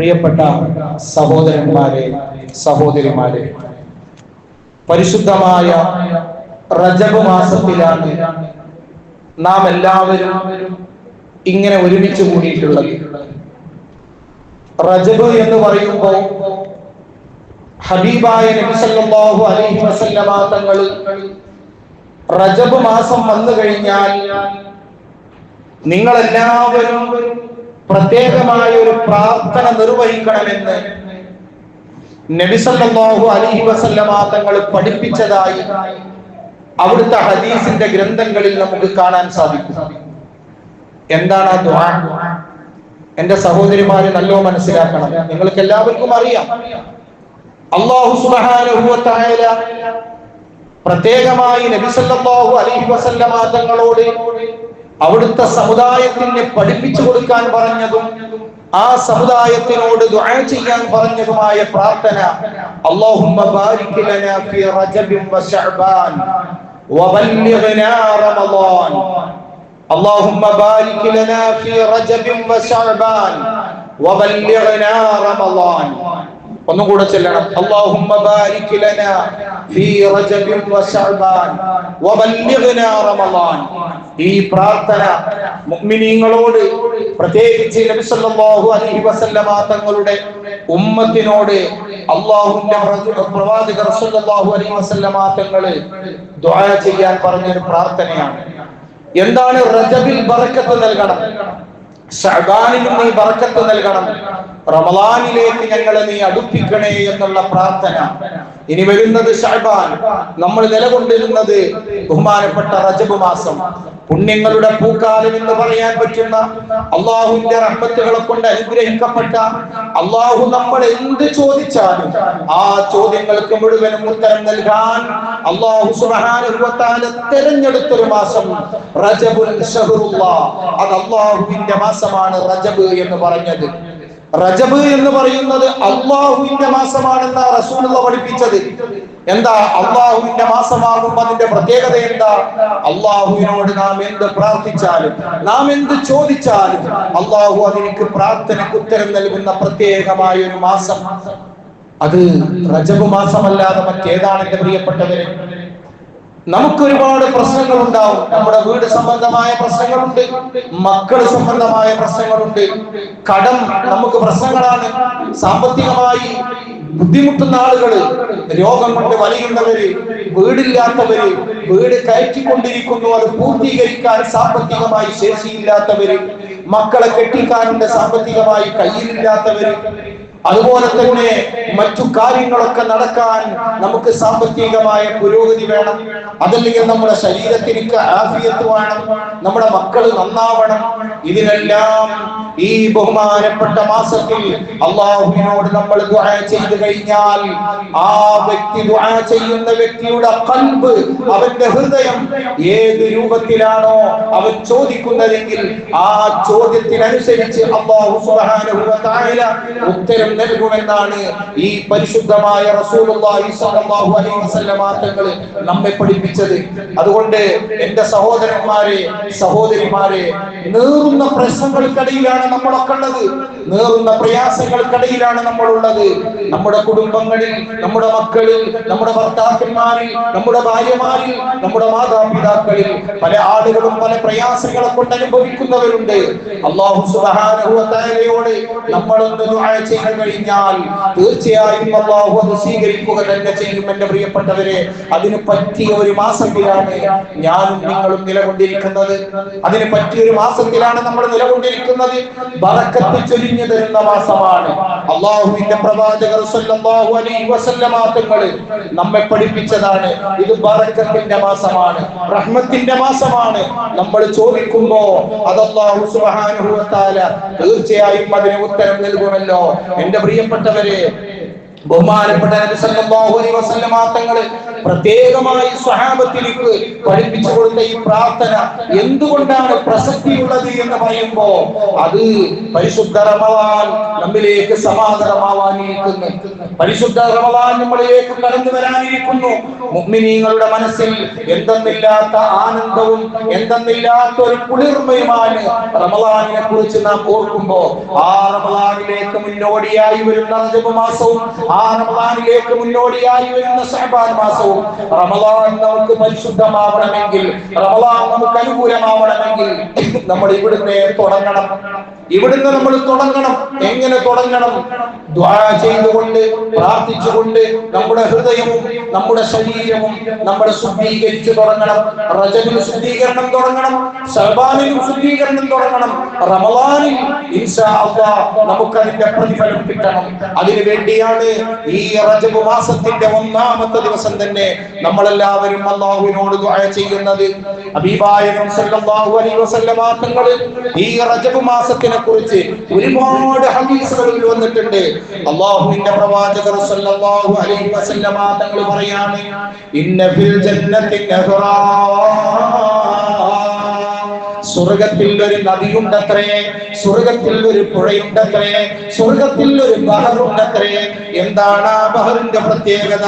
പ്രിയപ്പെട്ട സഹോദരന്മാരെ സഹോദരിമാരെ പരിശുദ്ധമായ റജബ് മാസത്തിലാണ് നാം എല്ലാവരും ഇങ്ങനെ ഒരുമിച്ച് കൂടിയിട്ടുള്ളത്. റജബ് എന്ന് പറയുമ്പോൾ ഹബീബായ നബി സല്ലല്ലാഹു അലൈഹി വസല്ലമ തങ്ങൾ റജബ് മാസം വന്നു കഴിഞ്ഞാൽ നിങ്ങൾ എല്ലാവരും പ്രത്യേകമായ ഒരു പ്രാർത്ഥന നിർവഹിക്കണമെന്ന് നബിസല്ലാഹു അലൈഹി വസല്ലമ തങ്ങൾ പഠിപ്പിച്ചതായി അവിടുത്തെ ഹദീസിന്റെ ഗ്രന്ഥങ്ങളിൽ നമുക്ക് കാണാൻ സാധിക്കും. എന്താണ് ആ എന്റെ സഹോദരിമാര് നല്ലോ മനസ്സിലാക്കണം. നിങ്ങൾക്ക് എല്ലാവർക്കും അറിയാം. അള്ളാഹു തആല പ്രത്യേകമായി നബിസല്ലാഹു അലൈഹി വസല്ലമ തങ്ങളോട് അവിടുത്തെ സമുദായത്തിന് പഠിപ്പിച്ചു കൊടുക്കാൻ പറഞ്ഞതും ആ സമുദായത്തിനോട് ദുആ ചെയ്യാൻ പറഞ്ഞതുമായ പ്രാർത്ഥന അല്ലാഹുമ്മ ബാരിക് ലനാ ഫീ റജബിൻ വ ശഅബാൻ വബല്ലിഗ്നാ റമളാൻ اللهم بارك لنا في رجب وشعبان وبلغنا رمضان ഒന്നും കൂടെ ചെല്ലണം. അല്ലാഹുമ്മ ബാരിക് ലന ഫീ റജബിൻ വശഅബാൻ വബല്ലിഗ്നാ റമളാൻ ഈ പ്രാർത്ഥന മുഅ്മിനീങ്ങളോട് പ്രത്യേകിച്ച് നബി സല്ലല്ലാഹു അലൈഹി വസല്ലമ തങ്ങളുടെ ഉമ്മത്തിനോട് അള്ളാഹുവിന്റെ പ്രവാചകർ സല്ലല്ലാഹു അലൈഹി വസല്ലമ തങ്ങൾ ദുആ ചെയ്യാൻ പറഞ്ഞൊരു പ്രാർത്ഥനയാണ്. എന്താണ് റജബിൽ ബറക്കത്ത് നൽകണം? ഷഅബാനിലും നീ ബർക്കത്ത് നൽകണം. റമലാനിലേക്ക് ഞങ്ങളെ നീ അടുപ്പിക്കണേ എന്നുള്ള പ്രാർത്ഥന. ഇനി വരുന്നത് ഷഹബാൻ നമ്മൾ നിലകൊണ്ടിരുന്നത് ബഹുമാനപ്പെട്ട റജബ് മാസം. പുണ്യങ്ങളുടെ പൂക്കാലം എന്ന് പറയാൻ പറ്റുന്ന അള്ളാഹുവിന്റെ റഹ്മത്തുകളെ കൊണ്ട് അനുഗ്രഹിക്കപ്പെട്ട അള്ളാഹു നമ്മൾ എന്ത് ചോദിച്ചാലും ആ ചോദ്യങ്ങൾക്ക് മുഴുവനും ഉത്തരം നൽകാൻ അള്ളാഹു തആല തെരഞ്ഞെടുത്തൊരു മാസം റജബുൽ അത് അള്ളാഹുവിന്റെ മാസമാണ് റജബ് എന്ന് പറഞ്ഞത്. റജബ് എന്ന് പറയുന്നത് അള്ളാഹുവിന്റെ മാസമാണെന്നാ റസൂലുള്ള പഠിപ്പിച്ചത്. എന്താ? അള്ളാഹുവിന്റെ മാസമാകുമ്പോ അതിന്റെ പ്രത്യേകത എന്താ? അള്ളാഹുവിനോട് നാം എന്ത് പ്രാർത്ഥിച്ചാലും നാം എന്ത് ചോദിച്ചാലും അള്ളാഹു അതിനക്ക് പ്രാർത്ഥനയ്ക്ക് ഉത്തരം നൽകുന്ന പ്രത്യേകമായ ഒരു മാസം. അത് റജബ് മാസമല്ലാതെ മറ്റേതാണ് എന്റെ പ്രിയപ്പെട്ടവരെ? നമുക്ക് ഒരുപാട് പ്രശ്നങ്ങൾ ഉണ്ടാവും നമ്മുടെ വീട് സംബന്ധമായ പ്രശ്നങ്ങളുണ്ട്. മക്കൾ സംബന്ധമായ പ്രശ്നങ്ങളുണ്ട്. കടം നമുക്ക് പ്രശ്നങ്ങളാണ്. സാമ്പത്തികമായി ബുദ്ധിമുട്ടുന്ന ആളുകൾ രോഗം കൊണ്ട് വലയുന്നവര് വീടില്ലാത്തവര് വീട് കയറ്റിക്കൊണ്ടിരിക്കുന്നു അത് പൂർത്തീകരിക്കാൻ സാമ്പത്തികമായി ശേഷിയില്ലാത്തവര് മക്കളെ കെട്ടിക്കാനുണ്ട് സാമ്പത്തികമായി കയ്യിലില്ലാത്തവര് അതുപോലെ തന്നെ മറ്റു കാര്യങ്ങളൊക്കെ നടക്കാൻ നമുക്ക് സാമ്പത്തികമായ പുരോഗതി വേണം. അതല്ലെങ്കിൽ നമ്മുടെ ശരീരത്തിന് ആഫിയത്ത് വേണം. നമ്മുടെ മക്കൾ നന്നാവണം. ഇതിനെല്ലാം ഈ ബഹുമാനപ്പെട്ട മാസത്തിൽ അള്ളാഹുവിനോട് നമ്മൾ ചെയ്തു കഴിഞ്ഞാൽ ആ വ്യക്തി ചെയ്യുന്ന വ്യക്തിയുടെ കൽബ് അവന്റെ ഹൃദയം ഏത് രൂപത്തിലാണോ അവൻ ചോദിക്കുന്നതെങ്കിൽ ആ ചോദ്യത്തിനനുസരിച്ച് അള്ളാഹു സുബ്ഹാനഹു വ ഉത്തരം നൽകുമെന്നാണ് ഈ പരിശുദ്ധമായ തങ്ങൾ നമ്മെ പഠിപ്പിച്ചത്. അതുകൊണ്ട് എന്റെ സഹോദരന്മാരെ സഹോദരിമാരെ നേറുന്ന പ്രശ്നങ്ങൾക്കിടയിലാണ് നമ്മളൊക്കെ ഉള്ളത്. നേറുന്ന പ്രയാസങ്ങൾക്കിടയിലാണ് നമ്മളുള്ളത്. നമ്മുടെ കുടുംബങ്ങളിൽ നമ്മുടെ മക്കളിൽ നമ്മുടെ ഭർത്താക്കന്മാരിൽ നമ്മുടെ ഭാര്യമാരിൽ നമ്മുടെ മാതാപിതാക്കളിൽ പല ആളുകളും പല പ്രയാസങ്ങളെ കൊണ്ട് അനുഭവിക്കുന്നവരുണ്ട്. അള്ളാഹു തആലയോട് നമ്മളൊന്ന് ദുആ ചെയ്യാൻ കഴിഞ്ഞാൽ തീർച്ചയായും അള്ളാഹു അത് സ്വീകരിക്കുക തന്നെ ചെയ്യും എന്റെ പ്രിയപ്പെട്ടവരെ. അതിന് പറ്റിയ ഒരു മാസത്തിലാണ് ഞാനും നിങ്ങളും നിലകൊണ്ടിരിക്കുന്നത്. അതിന് പറ്റിയ ഒരു മാസത്തിലാണ് നമ്മൾ നിലകൊണ്ടിരിക്കുന്നത്. ബറക്കത്ത് ചൊരിഞ്ഞു തരുന്ന മാസമാണ്. അള്ളാഹുവിന്റെ പ്രവാചകർ സല്ലല്ലാഹു അലൈഹി നമ്മെ പഠിപ്പിച്ചതാണ്. ഇത് ബറക്കത്തിന്റെ മാസമാണ്. റഹ്മത്തിന്റെ മാസമാണ്. നമ്മൾ ചോദിക്കുമ്പോ അത് സുബ്ഹാനഹു തീർച്ചയായും അതിന് ഉത്തരം നൽകുമല്ലോ. എന്റെ പ്രിയപ്പെട്ടവരെ ബഹുമാനപ്പെട്ട നബി സല്ലല്ലാഹു അലൈഹി വസല്ലമ തങ്ങൾ പ്രത്യേകമായി സ്വഹാബത്തിലേക്ക് പഠിപ്പിച്ചു കൊടുത്ത ഈ പ്രാർത്ഥന എന്തുകൊണ്ടാണ് പ്രസക്തിയുള്ളത് എന്ന് പറയുമ്പോ അത് പരിശുദ്ധ റമവാൻ നമ്മിലേക്ക് സമാധാനമാവാനിരിക്കുന്നു പരിശുദ്ധ റമവാൻ നമ്മളിലേക്ക് കടന്നു വരാനിരിക്കുന്നു. മുഅ്മിനീങ്ങളുടെ മനസ്സിൽ എന്തെന്നില്ലാത്ത ആനന്ദവും എന്തെന്നില്ലാത്ത ഒരു കുളിർമയുമാണ് റമദാനിനെ കുറിച്ച് നാം ഓർക്കുമ്പോ ആ റമദാനിലേക്ക് മുന്നോടിയായി വരുന്ന മാസവും ആ റമദാനിലേക്ക് മുന്നോടിയായി വരുന്ന സഹബാൻ മാസവും റമദാൻ നമുക്ക് പരിശുദ്ധമാവണമെങ്കിൽ റമലാൻ നമുക്ക് അനുകൂലമാവണമെങ്കിൽ നമ്മൾ ഇവിടുന്ന് തുടങ്ങണം. ഇവിടുന്ന് നമ്മൾ തുടങ്ങണം. എങ്ങനെ തുടങ്ങണം? ചെയ്തുകൊണ്ട് പ്രാർത്ഥിച്ചുകൊണ്ട് നമ്മുടെ ഹൃദയവും നമ്മുടെ ശരീരവും നമ്മുടെ ശുദ്ധീകരിച്ച് തുടങ്ങണം. റജബിൽ ശുദ്ധീകരണം തുടങ്ങണം. ഷർബാനിലും ശുദ്ധീകരണം തുടങ്ങണം. റമദാനിൽ നമുക്കതിന്റെ പ്രതിഫലം കിട്ടണം. അതിനു വേണ്ടിയാണ് ഈ റജബ് മാസത്തിന്റെ ഒന്നാമത്തെ ദിവസം തന്നെ നമ്മളെല്ലാവരും അള്ളാഹുവിനോട് ചെയ്യുന്നത്. തങ്ങൾ ഈ റജബ് മാസത്തിനെ കുറിച്ച് ഒരുപാട് ഹദീസുകളിൽ വന്നിട്ടുണ്ട്. അള്ളാഹുവിന്റെ പ്രവാചകർ സല്ലല്ലാഹു അലൈഹി വസല്ലമ തങ്ങൾ പറയാണ് ഇന്ന ഫിൽ ജന്നത്തി നഹറാ സ്വർഗത്തിൽ ഒരു നദിയുണ്ടത്രേ സ്വർഗത്തിൽ ഒരു പുഴയുണ്ടത്രേ സ്വർഗത്തിൽ ഒരു ബഹറുണ്ടത്രേ എന്താണ് ആ ബഹറിന്റെ പ്രത്യേകത?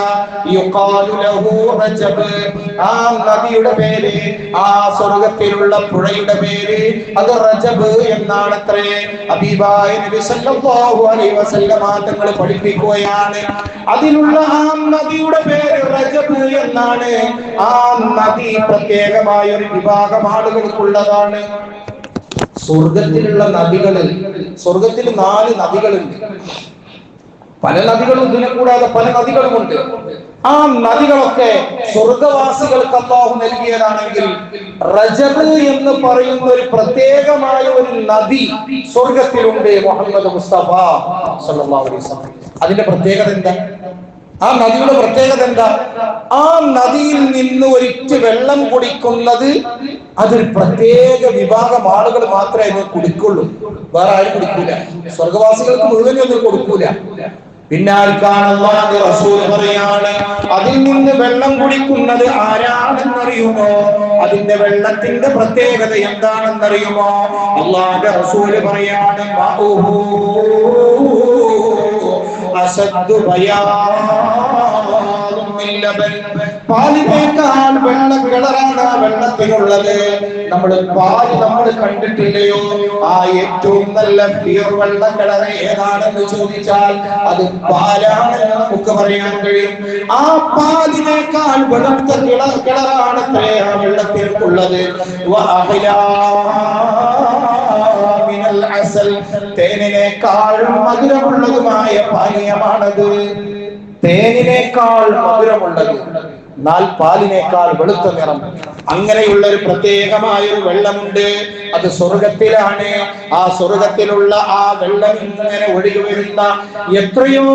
ആ നദിയുടെ പേര് ആ സ്വർഗത്തിലുള്ള പുഴയുടെ പേര് അത് റജബ് എന്നാണത്രേ. അബീബായ നബി സല്ലല്ലാഹു അലൈഹി വസല്ലമ തങ്ങൾ പഠിപ്പിക്കുകയാണ്. അതിലുള്ള ആ നദിയുടെ പേര് റജബ് എന്നാണ്. ആ നദി പ്രത്യേകമായ ഒരു വിഭാഗം ആളുകൾക്കുള്ളതാണ്. സ്വർഗത്തിലുള്ള നദികളിൽ സ്വർഗത്തിൽ നാല് നദികളുണ്ട്. പല നദികളും ഇതിനെ കൂടാതെ പല നദികളുമുണ്ട്. ആ നദികളൊക്കെ സ്വർഗവാസികൾക്ക് അള്ളാഹു നൽകിയതാണെങ്കിൽ റജബ് എന്ന് പറയുന്ന ഒരു പ്രത്യേകമായ ഒരു നദി സ്വർഗത്തിലുണ്ട് മുഹമ്മദ് മുസ്തഫ അതിന്റെ പ്രത്യേകത എന്താ? ആ നദിയുടെ പ്രത്യേകത എന്താ? ആ നദിയിൽ നിന്ന് ഒരിറ്റ് വെള്ളം കുടിക്കുന്നത് അതൊരു പ്രത്യേക വിഭാഗം ആളുകൾ മാത്രമേ അതിന് കുടിക്കുള്ളൂ. വേറെ ആരും കുടിക്കൂല. സ്വർഗവാസികൾക്ക് മുഴുവനൊന്നും കൊടുക്കൂല. പിന്നാൽ കാണുവാൻ റസൂൽ പറയാണ് അതിൽ നിന്ന് വെള്ളം കുടിക്കുന്നത് ആരാണെന്നറിയുമോ? അതിന്റെ വെള്ളത്തിന്റെ പ്രത്യേകത എന്താണെന്നറിയുമോ? അള്ളാന്റെ റസൂൽ പറയാണ് അസദ്ദു ലബൻ. പാലിനേക്കാൾ വെള്ള കളറാണ് ആ വെള്ളത്തിനുള്ളത്. നമ്മൾ പാൽ നമ്മൾ കണ്ടിട്ടില്ലയോ? ആ ഏറ്റവും നല്ല പ്യൂർ വെള്ള കളർ ഏതാണെന്ന് ചോദിച്ചാൽ അത് പാലാണെന്ന് നമുക്ക് പറയാൻ കഴിയും. ആ പാലിനേക്കാൾ വെളുത്ത കിളർ കിളറാണ് ആ വെള്ളത്തിനുള്ളത്. തേനിനേക്കാൾ മധുരമുള്ളതുമായ പാനീയമാണത്. തേനിനേക്കാൾ മധുരമുള്ളത്. എന്നാൽ പാലിനേക്കാൾ വെളുത്ത നിറം. അങ്ങനെയുള്ള ഒരു പ്രത്യേകമായ ഒരു വെള്ളമുണ്ട്. അത് സ്വർഗത്തിലാണ്. ആ സ്വർഗത്തിലുള്ള ആ വെള്ളം ഇങ്ങനെ ഒഴുകി വരുന്ന എത്രയോ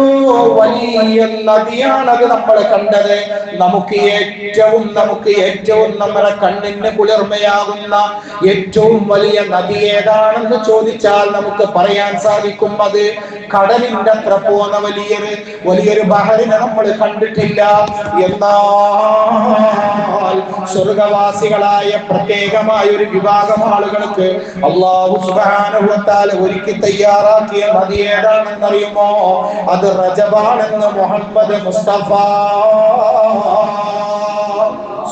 വലിയ നദിയാണത് നമ്മൾ കണ്ടത്. നമുക്ക് ഏറ്റവും നമുക്ക് ഏറ്റവും നമ്മുടെ കണ്ണിന് കുളിർമയാകുന്ന ഏറ്റവും വലിയ നദി ഏതാണെന്ന് ചോദിച്ചാൽ നമുക്ക് പറയാൻ സാധിക്കും അത് കടലിന്റെ അത്ര പോന്ന വലിയൊരു വലിയൊരു ബഹറിനെ നമ്മൾ കണ്ടിട്ടില്ല. എന്നാൽ സ്വർഗവാസികളായ പ്രത്യേകമായ ഒരു വിഭാഗം ആളുകൾക്ക് അള്ളാഹു സുബാനുഭവത്താൽ ഒരുക്കി തയ്യാറാക്കിയ നദി ഏതാണെന്നറിയുമോ? അത് റജബാണെന്ന് മുഹമ്മദ് മുസ്തഫ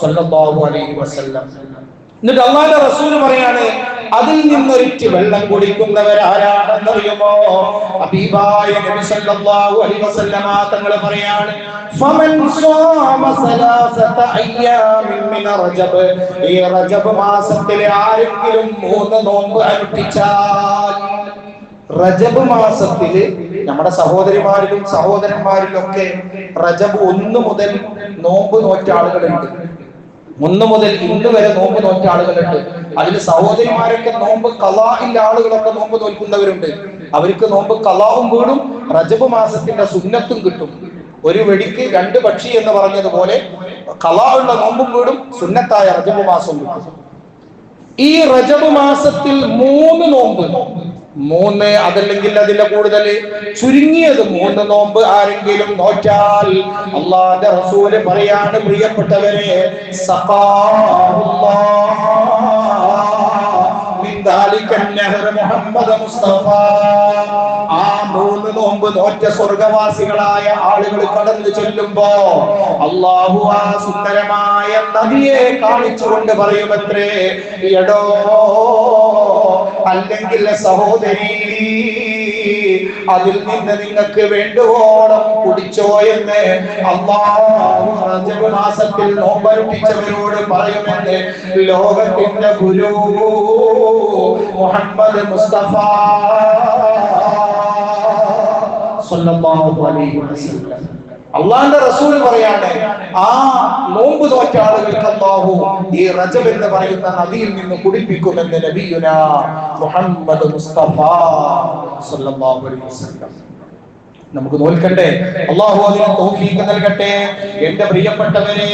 സല്ലല്ലാഹു അലൈഹി വസല്ലം. എന്നിട്ട് അള്ളാന്റെ റസൂൽ പറയാണ് അതിൽ നിന്നൊരിറ്റ് വെള്ളം കുടിക്കുന്നവരാരാണെന്നറിയുമോ? അബീബായ നബി സല്ലല്ലാഹു അലൈഹി വസല്ലമ തങ്ങൾ പറയാണ് ഫമൻ സാമ സലാസത അയ്യാമിൻ മിന ഈ റജബ് മാസത്തിലെ ആരെങ്കിലും മൂന്ന് നോമ്പ് അനുഷ്ഠിച്ചാൽ റജബ് മാസത്തിൽ നമ്മുടെ സഹോദരിമാരിലും സഹോദരന്മാരിലും ഒക്കെ റജബ് ഒന്ന് മുതൽ നോമ്പ് നോറ്റ ആളുകളുണ്ട്. ഒന്ന് മുതൽ ഇന്ന് വരെ നോമ്പ് നോറ്റ ആളുകളുണ്ട്. അതിൽ സഹോദരിമാരൊക്കെ നോമ്പ് കലാഹിന്റെ ആളുകളൊക്കെ നോമ്പ് നോൽക്കുന്നവരുണ്ട്. അവർക്ക് നോമ്പ് കലാവും വീടും റജബ് മാസത്തിന്റെ സുന്നത്തും കിട്ടും. ഒരു വെടിക്ക് രണ്ട് പക്ഷി എന്ന് പറഞ്ഞതുപോലെ കലാഹുള്ള നോമ്പും വീടും സുന്നത്തായ റജബ് മാസവും കിട്ടും. ഈ റജബ് മാസത്തിൽ മൂന്ന് നോമ്പ്. മൂന്ന് അതല്ലെങ്കിൽ അതിന്റെ കൂടുതൽ ചുരുങ്ങിയത് മൂന്ന് നോമ്പ് ആരെങ്കിലും നോറ്റാൽ അള്ളാന്റെ റസൂൽ പറയാണ് പ്രിയപ്പെട്ടവരെ മുഹമ്മദ് മുസ്തഫ. നോമ്പ് നോറ്റ സ്വർഗവാസികളായ ആളുകൾ കടന്നു ചെല്ലുമ്പോ അള്ളാഹു ആ സുന്ദരമായ നദിയെ കാണിച്ചുകൊണ്ട് പറയുമത്രേ എടോ അല്ലെങ്കിൽ സഹോദരി അതിൽ നിന്ന് നിങ്ങൾക്ക് വേണ്ടുവോളം കുടിച്ചോ എന്ന് അള്ളാഹു മാസത്തിൽ നോമ്പനുഷ്ഠിച്ചവരോട് പറയുമെന്ന് ലോകത്തിന്റെ ഗുരു മുഹമ്മദ് മുസ്തഫ അള്ളാന്റെ റസൂൽ പറയാണ് ആ നോമ്പ് തോറ്റ ആളുകൾക്ക് അള്ളാഹു ഈ റജബ് എന്ന് പറയുന്ന നദിയിൽ നിന്ന് കുടിപ്പിക്കുമെന്ന് നബിയുന മുഹമ്മദ് മുസ്തഫ സല്ലല്ലാഹു അലൈഹി വസല്ലം. നമുക്ക് നോൽക്കട്ടെ? അള്ളാഹു അതിന് തോക്കിക്ക് നൽകട്ടെ? എന്റെ പ്രിയപ്പെട്ടവരെ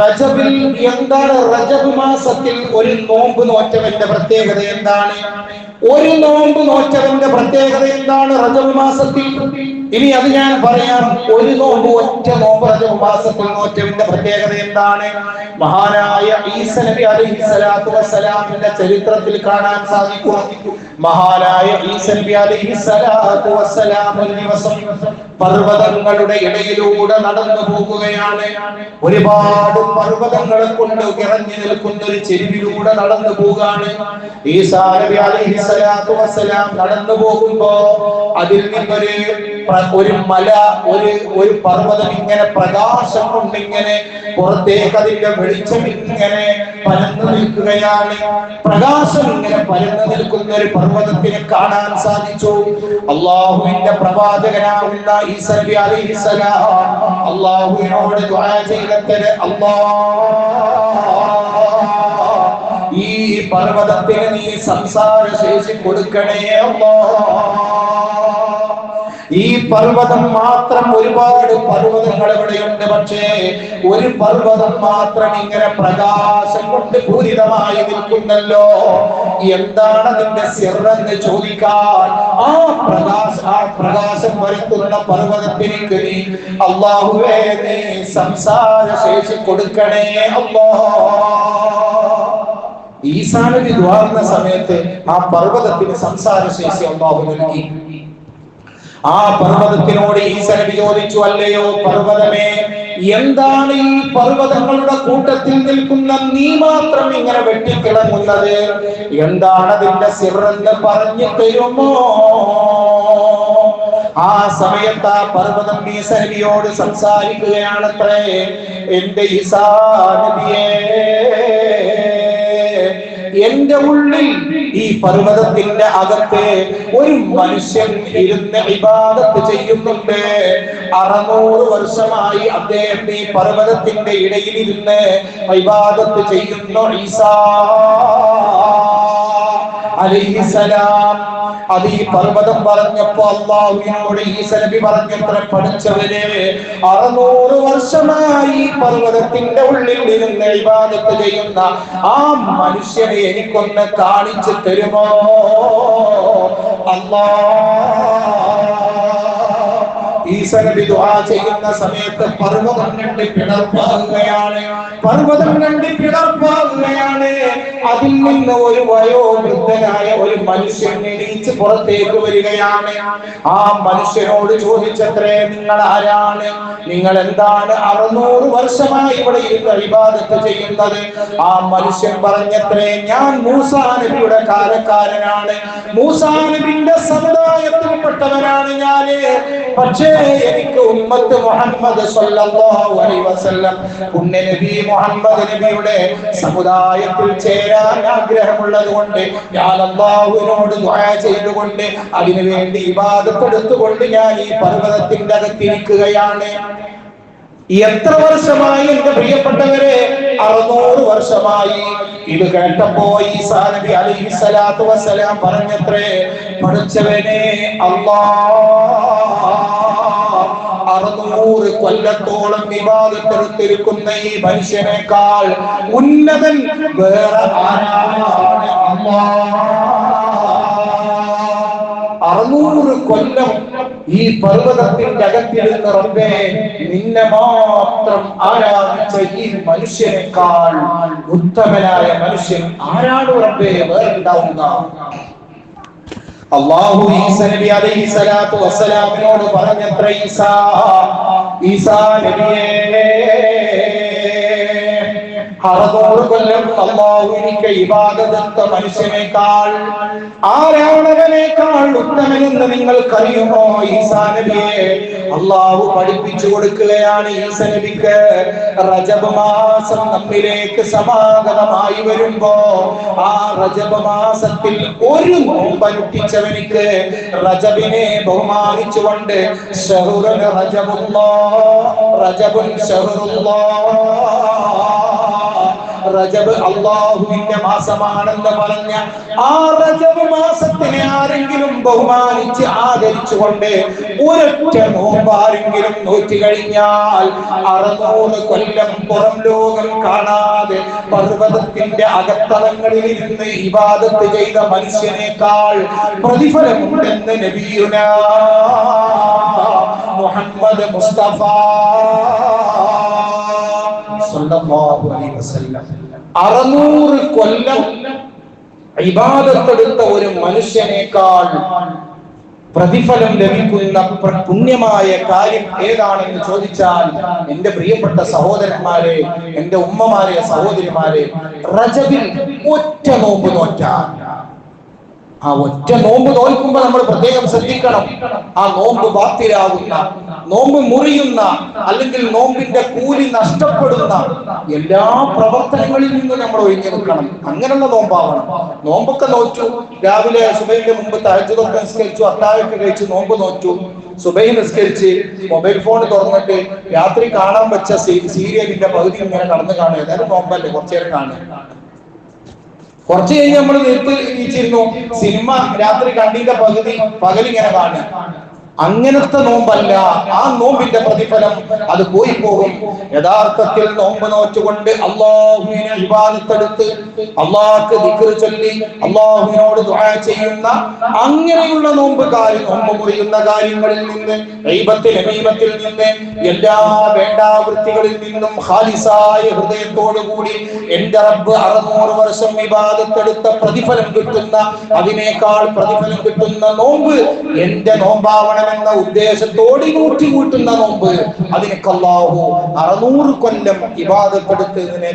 റജബിൽ എന്താണ് റജബ് മാസത്തിൽ ഒരു നോമ്പ് നോറ്റവന്റെ പ്രത്യേകത എന്താണ്? ഒരു നോമ്പ് നോറ്റവന്റെ പ്രത്യേകത എന്താണ് റജബ് മാസത്തിൽ? ഇനി അത് ഞാൻ പറയാം. ഒരു നോമ്പ് ഒറ്റ നോമ്പ് റജബ് മാസത്തിൽ നോറ്റവന്റെ പ്രത്യേകത എന്താണ്? മഹാനായ ഈസ നബി അലൈഹി സ്വലാത്തു വസ്സലാമിന്റെ ചരിത്രത്തിൽ കാണാൻ സാധിക്കും. മഹാനായ ഈസ നബി അലൈഹി സ്വലാത്തു വസ്സലാം ഒരു ദിവസം പർവതങ്ങളുടെ ഇടയിലൂടെ നടന്നു പോകുകയാണ്. ഒരുപാട് പർവതങ്ങളെ കൊണ്ട് ഇറങ്ങി നിൽക്കുന്ന ഒരു ചെരുവിലൂടെ നടന്നു പോകാണ് ഈസാ നബി അലൈഹി സ്വലാത്തു വസ്സലാം നടന്നു പോകുമ്പോ അതിൽ നിന്നൊരു ഒരു മല ഒരു ഒരു പർവതം ഇങ്ങനെ പ്രകാശം കൊണ്ട് ഇങ്ങനെ പുറത്തേക്ക് അതിന്റെ വെളിച്ചം ഇങ്ങനെ പരന്നു നിൽക്കുകയാണ്. പ്രകാശം ഇങ്ങനെ പരന്നു നിൽക്കുന്ന ഒരു പർവതത്തിന് കാണാൻ സാധിച്ചു. അള്ളാഹുവിന്റെ പ്രവാചകനാകുന്ന അലൈഹിസ്സലാം അള്ളാഹുവിനോട് ദുആ പർവതത്തിന് നീ സംസാര ശേഷി കൊടുക്കണേ അല്ലാ. ഈ പർവതം മാത്രം ഒരുപാട് പർവതങ്ങൾ ഇവിടെയുണ്ട് പക്ഷേ ഒരു പർവതം മാത്രം ഇങ്ങനെ പ്രകാശം കൊണ്ട് പൂരിതമായി നിൽക്കുന്നല്ലോ. എന്താണ് അതിന്റെ സിറെന്ന് ചോദിക്കാൻ? ആ പ്രകാശ ആ പ്രകാശം വരുത്തുന്ന പർവതത്തിലേക്ക് നീ അള്ളാഹുവേ നീ സംസാര ശേഷി കൊടുക്കണേ അല്ലാ. ഈസാനബി ദ്വാറുന്ന സമയത്ത് ആ പർവതത്തിന് സംസാര ശേഷി അള്ളാഹു നൽകി. ആ പർവതത്തിനോട് ഈസനബി ചോദിച്ചു അല്ലയോ പർവതമേ എന്താണ് ഈ പർവതങ്ങളുടെ കൂട്ടത്തിൽ നിൽക്കുന്ന നീ മാത്രം ഇങ്ങനെ വെട്ടിക്കിളങ്ങുന്നത്? എന്താണ് അതിന്റെ സിറെന്ന് പറഞ്ഞു തരുമോ? ആ സമയത്ത് ആ പർവതം ഈസനബിയോട് സംസാരിക്കുകയാണത്രേ എന്റെ ഈസാ നബിയേ എന്റെ ഉള്ളിൽ ഈ പർവതത്തിന്റെ അകത്ത് ഒരു മനുഷ്യൻ ഇരുന്ന് ഇബാദത്ത് ചെയ്യുന്നുണ്ട്. അറുന്നൂറ് വർഷമായി അദ്ദേഹം ഈ പർവതത്തിന്റെ ഇടയിൽ ഇരുന്ന് ഇബാദത്ത് ചെയ്യുന്നു ഈസാ. അലൈഹിസലാം അത് ഈ പർവതം പറഞ്ഞപ്പോ അള്ളാഹുവിനോട് ഈസ നബി പറഞ്ഞത്ര പഠിച്ചവരെ അറുന്നൂറ് വർഷമായി ഈ പർവതത്തിന്റെ ഉള്ളിൽ ഇരുന്ന് ഇബാദത്ത് ചെയ്യുന്ന ആ മനുഷ്യനെ എനിക്കൊന്ന് കാണിച്ചു തരുമോ? അല്ലാ. ഈശ്വരബി ദുആ ചെയ്യുന്ന സമയത്ത് പർവതം കണ്ട് പിളർപ്പാകുകയാണ്. പർവതം കണ്ട് പിളർപ്പാകുകയാണ്. അതിൽ നിന്ന് ഒരു വയോവൃദ്ധനായ ഒരു മനുഷ്യൻ എണീച്ച് പുറത്തേക്ക് വരികയാണ്. ആ മനുഷ്യനോട് ചോദിച്ചത്രേ നിങ്ങൾ ആരാണ്? നിങ്ങൾ എന്താണ് അറുന്നൂറ് വർഷമായി ഇവിടെ ഇരുന്ന് വിവാദത്ത് ചെയ്യുന്നത്? ആ മനുഷ്യൻ പറഞ്ഞത്രേ ഞാൻ മൂസാ നബിയുടെ കാലക്കാരനാണ്. മൂസാ നബിന്റെ സമുദായത്തിൽപ്പെട്ടവനാണ് ഞാൻ പക്ഷേ എനിക്ക് ഉമ്മത്ത് മുഹമ്മദ് സല്ലല്ലാഹു അലൈഹി വസല്ലം ഉണ്ണ നബി മുഹമ്മദ് നബിയുടെ സമുദായത്തിൽ ചേരാൻ ആഗ്രഹമുള്ളത് കൊണ്ട് ഞാൻ അള്ളാഹുവിനോട് ദുആ ചെയ്തുകൊണ്ട് അതിനു വേണ്ടി ഇബാദത്ത് എടുത്തുകൊണ്ട് ഞാൻ ഈ പർവതത്തിന്റെ അകത്തിരിക്കുകയാണ് എത്ര വർഷമായി എന്റെ പ്രിയപ്പെട്ടവരെ? അറുന്നൂറ് വർഷമായി. ഇത് കേട്ടപ്പോ ഈ നബി അലൈഹി സ്വലാത്തു വസ്സലാം പറഞ്ഞത്രേ പഠിച്ചവനെ അല്ലാ അറുന്നൂറ് കൊല്ലത്തോളം വിവാദപ്പെടുത്തിരിക്കുന്ന ഈ മനുഷ്യനേക്കാൾ ഉന്നതൻ വേറെ അറുന്നൂറ് കൊല്ലം ഈ പർവതത്തിന്റെ അകത്തിരുന്ന് റബ്ബേ നിന്നെ മാത്രം ആരാധിച്ച ഈ മനുഷ്യനേക്കാൾ ഉത്തമനായ മനുഷ്യൻ ആരാണ് റബ്ബേ? വേറുണ്ടാവുക അള്ളാഹു ഈസ നബി അലൈഹി സ്വലാത്തു വസ്സലാമിനോട് പറഞ്ഞത്ര ഈസാ ഈസാ നബിയേ. അറുന്നൂറ് കൊല്ലം അള്ളാഹു എനിക്ക് ഇബാദത്ത മനുഷ്യനേക്കാൾ ആരാണവനേക്കാൾ ഉത്തമനെന്ന് നിങ്ങൾക്കറിയുമോ? ഈസാ നബിയെ അള്ളാഹു പഠിപ്പിച്ചു കൊടുക്കുകയാണ് ഈസ നബിക്ക്. റജബ് മാസം നമ്മിലേക്ക് സമാഗതമായി വരുമ്പോ ആ റജബ് മാസത്തിൽ ഒരു നോമ്പനുഷ്ഠിച്ചവനിക്ക് റജബിനെ ബഹുമാനിച്ചുകൊണ്ട് റജബുല്ലാ റജബുൻ ഷഹറുല്ലാ. റജബ് അള്ളാഹുവിന്റെ മാസമാണെന്ന് പറഞ്ഞ ആ റജബ് മാസത്തിനെ ആരെങ്കിലും ബഹുമാനിച്ച് ആദരിച്ചുകൊണ്ട് ഒരൊറ്റ നോമ്പാരെങ്കിലും നോറ്റി കഴിഞ്ഞാൽ അറുന്നൂറ് കൊല്ലം പുറം ലോകം കാണാതെ പർവതത്തിന്റെ അകത്തളങ്ങളിൽ ഇരുന്ന് ഇബാദത്ത് ചെയ്ത മനുഷ്യനേക്കാൾ പ്രതിഫലമുണ്ടെന്ന് നബിയുന മുഹമ്മദ് മുസ്തഫ സല്ലല്ലാഹു അലൈഹി വസല്ലം. അറുന്നൂറ് കൊല്ലം ഇബാദത്തെടുത്ത ഒരു മനുഷ്യനേക്കാൾ പ്രതിഫലം ലഭിക്കുന്ന പുണ്യമായ കാര്യം ഏതാണെന്ന് ചോദിച്ചാൽ എന്റെ പ്രിയപ്പെട്ട സഹോദരന്മാരെ എന്റെ ഉമ്മമാരെ സഹോദരിമാരെ റജബിൽ ഒറ്റ നോമ്പ് നോറ്റാൽ ആ ഒറ്റ നോമ്പ് തോൽക്കുമ്പോ നമ്മൾ പ്രത്യേകം ശ്രദ്ധിക്കണം. ആ നോമ്പ് ബാത്തിരാകുന്ന നോമ്പ് മുറിയുന്ന അല്ലെങ്കിൽ നോമ്പിന്റെ കൂലി നഷ്ടപ്പെടുന്ന എല്ലാ പ്രവർത്തനങ്ങളിൽ നിന്നും നമ്മൾ ഒഴിഞ്ഞു നിൽക്കണം അങ്ങനെയുള്ള നോമ്പാവണം. നോമ്പൊക്കെ നോറ്റു. രാവിലെ സുബൈന്റെ മുമ്പ് തഴച്ചതൊക്കെ നിസ്കരിച്ചു അത്താഴൊക്കെ കഴിച്ചു നോമ്പ് നോറ്റു. സുബൈ നിസ്കരിച്ച് മൊബൈൽ ഫോൺ തുറന്നിട്ട് രാത്രി കാണാൻ വെച്ച സീരിയലിന്റെ പകുതി ഇങ്ങനെ കടന്നു കാണുക ഏതായാലും നോമ്പല്ലേ കുറച്ചേരം കാണുക കുറച്ച് കഴിഞ്ഞ് നമ്മൾ നേരത്തെ നീച്ചിരുന്നു. സിനിമ രാത്രി കണ്ടിന്റെ പകുതി പകലിങ്ങനെ കാണുക. അങ്ങനത്തെ നോമ്പല്ല. ആ നോമ്പിന്റെ പ്രതിഫലം അത് പോയി പോകും യഥാർത്ഥത്തിൽ നോമ്പ് നോച്ചുകൊണ്ട് അള്ളാഹുവിനെ വിവാദത്തെടുത്ത് അള്ളാഹ്ക്ക് ദിക്ർ ചൊല്ലി അള്ളാഹുവിനോട് ദുആ ചെയ്യുന്ന അങ്ങനെയുള്ള നോമ്പ് കാര്യം നോമ്പ് മുറിയുന്ന കാര്യങ്ങളിൽ നിന്ന് ദൈവത്തിൽ ദൈവത്തിൽ നിന്ന് എല്ലാ വേണ്ടാവൃത്തികളിൽ നിന്നും ഹാലിസായ ഹൃദയത്തോടു കൂടി എന്റെ റബ്ബ് അറുന്നൂറ് വർഷം വിവാദത്തെടുത്ത പ്രതിഫലം കിട്ടുന്ന അതിനേക്കാൾ പ്രതിഫലം കിട്ടുന്ന നോമ്പ് എന്റെ നോമ്പാവണമെന്ന ഉദ്ദേശത്തോട് നൂറ്റി കൂട്ടുന്ന നോമ്പ്. അതിന് അല്ലാഹു അറുന്നൂറ് കൊല്ലം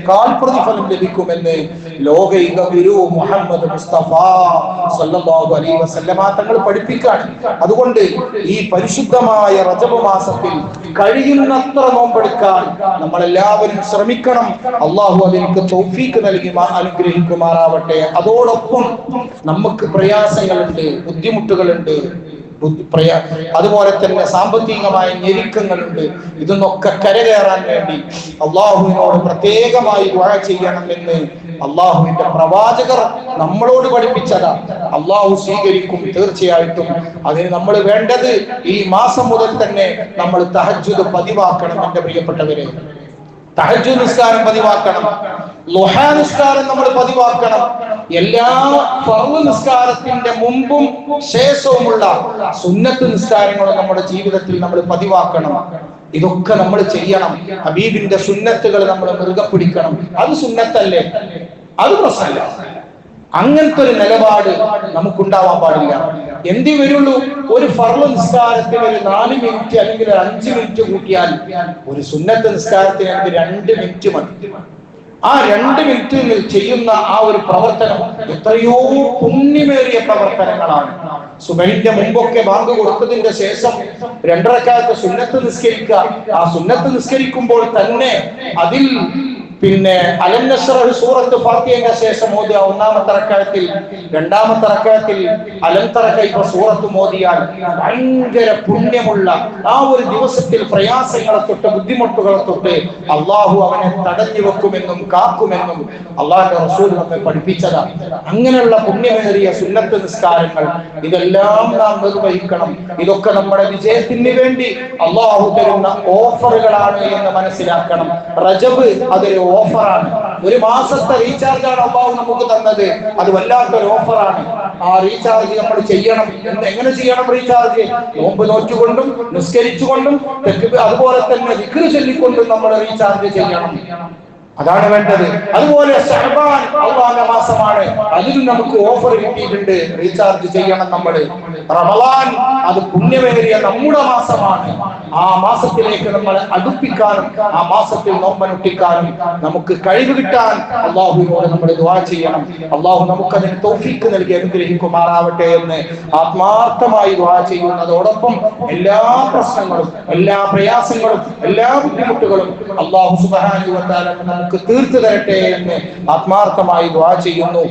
കാൽ പ്രതിഫലം ലഭിക്കുമെന്ന് ലോകൈക ഗുരു മുഹമ്മദ് മുസ്തഫ സല്ലല്ലാഹു അലൈഹി വസല്ലമ തങ്ങൾ പഠിപ്പിക്കാണ്. അതുകൊണ്ട് ഈ പരിശുദ്ധമായ റജബ് മാസത്തിൽ കഴിയുന്നത്ര നോമ്പെടുക്കാൻ നമ്മൾ എല്ലാവരും ശ്രമിക്കണം. അള്ളാഹു അതിനൊക്കെ തൗഫീക്ക് നൽകി അനുഗ്രഹിക്കുമാറാവട്ടെ. അതോടൊപ്പം നമുക്ക് പ്രയാസങ്ങളുണ്ട് ബുദ്ധിമുട്ടുകളുണ്ട്. ബുദ്ധി- പ്രയാ- അതുപോലെ തന്നെ സാമ്പത്തികമായ ഞെരുക്കങ്ങളുണ്ട്. ഇതൊന്നൊക്കെ കരകയറാൻ വേണ്ടി അള്ളാഹുവിനോട് പ്രത്യേകമായി ദുആ ചെയ്യണമെന്ന് അള്ളാഹുവിന്റെ പ്രവാചകർ നമ്മളോട് പഠിപ്പിച്ചതാ. അള്ളാഹു സ്വീകരിക്കും തീർച്ചയായിട്ടും. അതിന് നമ്മൾ വേണ്ടത് ഈ മാസം മുതൽ തന്നെ നമ്മൾ തഹജ്ജുദ് പതിവാക്കണം എന്റെ പ്രിയപ്പെട്ടവരെ. തഹജു നിസ്കാരം പതിവാക്കണം. ലുഹാ നിസ്കാരം നമ്മൾ പതിവാക്കണം. എല്ലാ ഫർൾ നിസ്കാരത്തിന്റെ മുമ്പും ശേഷവുമുള്ള സുന്നത്ത് നിസ്കാരങ്ങളും നമ്മുടെ ജീവിതത്തിൽ നമ്മൾ പതിവാക്കണം. ഇതൊക്കെ നമ്മൾ ചെയ്യണം. ഹബീബിന്റെ സുന്നത്തുകൾ നമ്മൾ മുറുകെ പിടിക്കണം. അത് സുന്നത്തല്ലേ? അത് പ്രശ്നമല്ല അങ്ങനത്തെ ഒരു നിലപാട് നമുക്കുണ്ടാവാൻ പാടില്ല. എന്തി വരുള്ളൂ? ഒരു ഫർൾ നിസ്കാരത്തിന് ഒരു നാല് മിനിറ്റ് അല്ലെങ്കിൽ ഒരു അഞ്ച് മിനിറ്റ് കൂട്ടിയാൽ ഒരു സുന്നത്ത് നിസ്കാരത്തിന് എനിക്ക് രണ്ട് മിനിറ്റ് മതി. ആ രണ്ട് മിനിറ്റിൽ ചെയ്യുന്ന ആ ഒരു പ്രവർത്തനം എത്രയോ പുണ്യമേറിയ പ്രവർത്തനങ്ങളാണ്. സുബൈന്റെ മുമ്പൊക്കെ ബാങ്ക് കൊടുത്തതിന്റെ ശേഷം രണ്ടരക്കാലത്ത് സുന്നത്ത് നിസ്കരിക്കുക. ആ സുന്നത്ത് നിസ്കരിക്കുമ്പോൾ തന്നെ അതിൽ പിന്നെ അലം നസ്റഹ് സൂറത്ത് ഫാത്തിയന്റെ ശേഷം ഓതിയ ഒന്നാമത്തെ റക്കായത്തിൽ രണ്ടാമത്തെ റക്കായത്തിൽ അലം തറക്ക ഇപ്പൊ സൂറത്ത് മോദിയാൽ ഭയങ്കര പുണ്യമുള്ള ആ ഒരു ദിവസത്തിൽ പ്രയാസങ്ങളെ തൊട്ട് ബുദ്ധിമുട്ടുകളെ തൊട്ട് അള്ളാഹു അവനെ തടഞ്ഞു വെക്കുമെന്നും കാക്കുമെന്നും അള്ളാഹിന്റെ റസൂൽ നമ്മെ പഠിപ്പിച്ചതാ. അങ്ങനെയുള്ള പുണ്യമേറിയ സുന്നത്ത് നിസ്കാരങ്ങൾ ഇതെല്ലാം നാം നിർവഹിക്കണം. ഇതൊക്കെ നമ്മുടെ വിജയത്തിന് വേണ്ടി അള്ളാഹു തരുന്ന ഓഫറുകളാണ് എന്ന് മനസ്സിലാക്കണം. റജബ് അതൊരു ഓഫറാണ്. ഒരു മാസത്തെ റീചാർജ് ആണ് അള്ളാഹു നമുക്ക് തന്നത്. അത് വല്ലാത്തൊരു ഓഫറാണ്. ആ റീചാർജ് നമ്മൾ ചെയ്യണം. എങ്ങനെ ചെയ്യണം റീചാർജ്? നോമ്പ് നോറ്റുകൊണ്ടും നിസ്കരിച്ചുകൊണ്ടും അതുപോലെ തന്നെ വിക്രി ചൊല്ലിക്കൊണ്ടും നമ്മൾ റീചാർജ് ചെയ്യണം. അതാണ് വേണ്ടത്. അതുപോലെ അള്ളാന്റെ മാസമാണ്. അതിലും നമുക്ക് ഓഫർ കിട്ടിയിട്ടുണ്ട്. റീചാർജ് ചെയ്യണം നമ്മൾ റമലാൻ അത് പുണ്യമേറിയ നമ്മുടെ മാസമാണ്. ആ മാസത്തിലേക്ക് നമ്മൾ അടുപ്പിക്കാനും ആ മാസത്തിൽ നോമ്പനൊട്ടിക്കാനും നമുക്ക് കഴിവ് കിട്ടാൻ അള്ളാഹുവിനോട് നമ്മൾ ദുആ ചെയ്യണം. അള്ളാഹു നമുക്കതിന് തോഫിക്ക് നൽകി അനുഗ്രഹിക്കുമാറാവട്ടെ എന്ന് ആത്മാർത്ഥമായി ദുആ ചെയ്യുന്നതോടൊപ്പം എല്ലാ പ്രശ്നങ്ങളും എല്ലാ പ്രയാസങ്ങളും എല്ലാ ബുദ്ധിമുട്ടുകളും അള്ളാഹു സുബ്ഹാനഹു വ തീർത്തു തരട്ടെ എന്ന് ആത്മാർത്ഥമായി ദ്വാ ചെയ്യുന്നു.